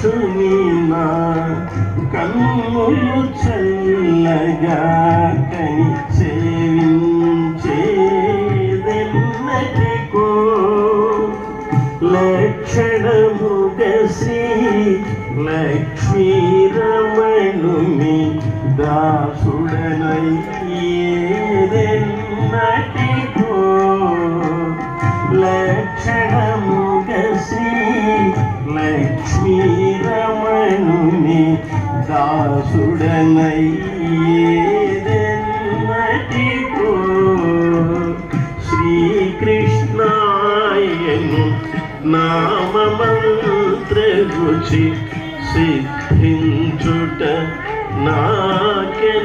నాథుని నా కన్నులు చల్లగా కని సేవించేదెన్నటికో లక్షణము గసి లక్ష్మీరమణుని దాసుడనై ఏదెన్నటికో లక్షణము లక్ష్మీరమణుని దాసుడనై శ్రీకృష్ణాయను నామమంత్రగుచి సిద్ధించుట నాకెన్నటికో